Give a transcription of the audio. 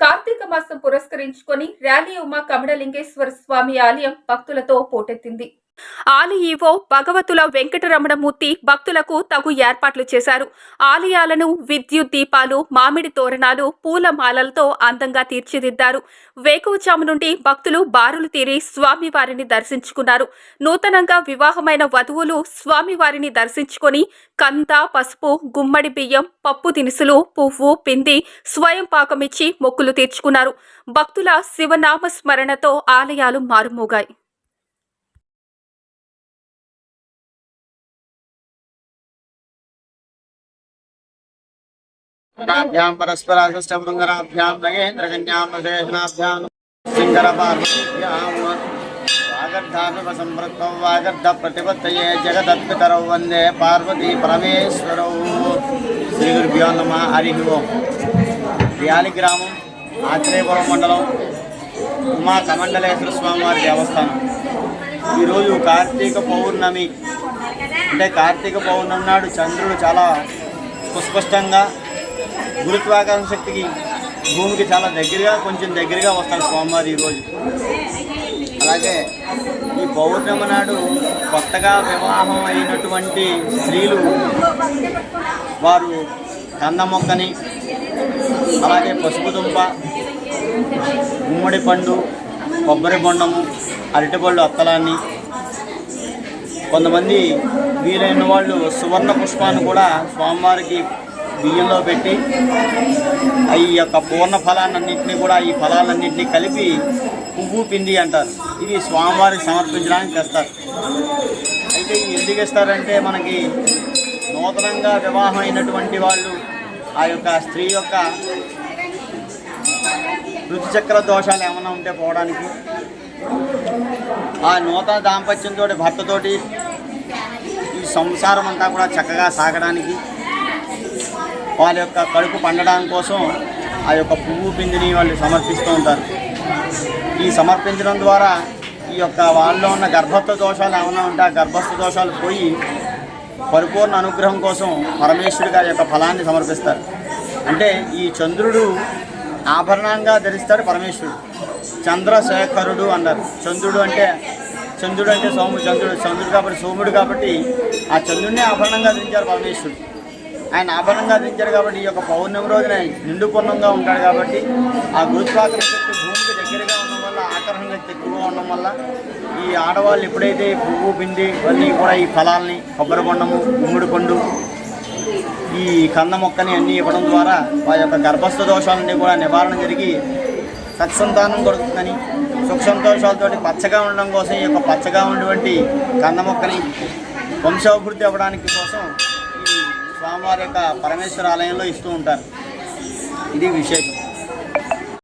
కార్తీక మాసం పురస్కరించుకొని ర్యాలీ ఉమా కమడలింగేశ్వర స్వామి ఆలయం భక్తులతో పోటెత్తింది. ఆలయీవో భగవతుల వెంకటరమణమూర్తి భక్తులకు తగు ఏర్పాట్లు చేశారు. ఆలయాలను విద్యుత్ దీపాలు మామిడి తోరణాలు పూల మాలలతో అందంగా తీర్చిదిద్దారు. వేకువచాము నుండి భక్తులు బారులు తీరి స్వామివారిని దర్శించుకున్నారు. నూతనంగా వివాహమైన వధువులు స్వామివారిని దర్శించుకొని కంద పసుపు గుమ్మడి బియ్యం పప్పు దినుసులు పువ్వు పిండి స్వయం పాకమిచ్చి మొక్కులు తీర్చుకున్నారు. భక్తుల శివనామ స్మరణతో ఆలయాలు మారుమోగాయి. నాభ్యాం పరస్పరాశష్టభృంగరాభ్యాం నగేంద్రకన్యాం ప్రదేశనాభ్యాం సింగరపార్వత్యాం వాగర్ధాపివ సంవృత్తౌ వాగర్ధ ప్రతిపత్తయే జగదత్పితరౌ వందే పార్వతీ పరమేశ్వరౌ శ్రీ గురుభ్యో నమ హరి ఓం గ్రామం ఆత్రేయపురం మండలం ఉమా కమండలేశ్వర స్వామివారి దేవస్థానం ఈరోజు కార్తీక పౌర్ణమి. అంటే కార్తీక పౌర్ణమి నాడు చంద్రుడు చాలా సుస్పష్టంగా గురుత్వాకర్షణ శక్తికి భూమికి చాలా దగ్గరగా కొంచెం దగ్గరగా వస్తాడు సోమవారి ఈరోజు అలాగే ఈ పౌర్ణమి నాడు కొత్తగా వివాహం అయినటువంటి స్త్రీలు వారు కంద మొక్కని అలాగే పసుపు దుంప గుమ్మడి పండు కొబ్బరి బొండము అరటిపళ్ళు అత్తలాన్ని కొంతమంది వీలైన వాళ్ళు సువర్ణ పుష్పాన్ని కూడా స్వామివారికి బియ్యంలో పెట్టి ఈ యొక్క పూర్ణ ఫలాన్నింటినీ కూడా ఈ ఫలాలన్నింటినీ కలిపి పువ్వు పిండి అంటారు. ఇది స్వామివారికి సమర్పించడానికి తెస్తారు. అయితే ఇవి ఎందుకు ఇస్తారంటే మనకి నూతనంగా వివాహం అయినటువంటి వాళ్ళు ఆ యొక్క స్త్రీ యొక్క రుచిచక్ర దోషాలు ఏమైనా ఉంటే పోవడానికి ఆ నూతన దాంపత్యంతో భర్తతోటి ఈ సంసారం అంతా కూడా చక్కగా సాగడానికి వాళ్ళ యొక్క కడుపు పండడం కోసం ఆ యొక్క పువ్వు పిండిని వాళ్ళు సమర్పిస్తూ ఉంటారు. ఈ సమర్పించడం ద్వారా ఈ యొక్క వాళ్ళలో ఉన్న గర్భస్థ దోషాలు ఏమైనా ఉంటే ఆ గర్భస్థ దోషాలు పోయి పరిపూర్ణ అనుగ్రహం కోసం పరమేశ్వరు గారి యొక్క ఫలాన్ని సమర్పిస్తారు. అంటే ఈ చంద్రుడు ఆభరణంగా ధరిస్తాడు పరమేశ్వరుడు. చంద్రశేఖరుడు అన్నారు చంద్రుడు అంటే చంద్రుడు అంటే సోముడు చంద్రుడు చంద్రుడు కాబట్టి సోముడు కాబట్టి ఆ చంద్రుడిని ఆభరణంగా ధరించారు పరమేశ్వరుడు. ఆయన ఆభరణంగా ధరించారు కాబట్టి ఈ యొక్క పౌర్ణమి రోజున నిండు ఉంటాడు కాబట్టి ఆ గురుత్వాకర్షణ శక్తి భూమికి దగ్గరగా ఉండడం వల్ల ఆకర్షణ శక్తి ఎక్కువగా ఉండడం వల్ల ఈ ఆడవాళ్ళు ఎప్పుడైతే పువ్వు పిండి ఇవన్నీ కూడా ఈ ఫలాల్ని కొబ్బరి బొండము గుమ్మడి పండు ఈ కంద మొక్కని అన్నీ ఇవ్వడం ద్వారా వారి యొక్క గర్భస్థ దోషాలన్నీ కూడా నివారణ జరిగి సత్సంతానం కొడుతుందని సుఖ సంతోషాలతో పచ్చగా ఉండడం కోసం ఈ యొక్క పచ్చగా ఉన్నటువంటి కంద మొక్కని వంశాభివృద్ధి అవ్వడానికి కోసం స్వామివారి యొక్క పరమేశ్వర ఆలయంలో ఇస్తూ ఉంటారు. ఇది విశేషం.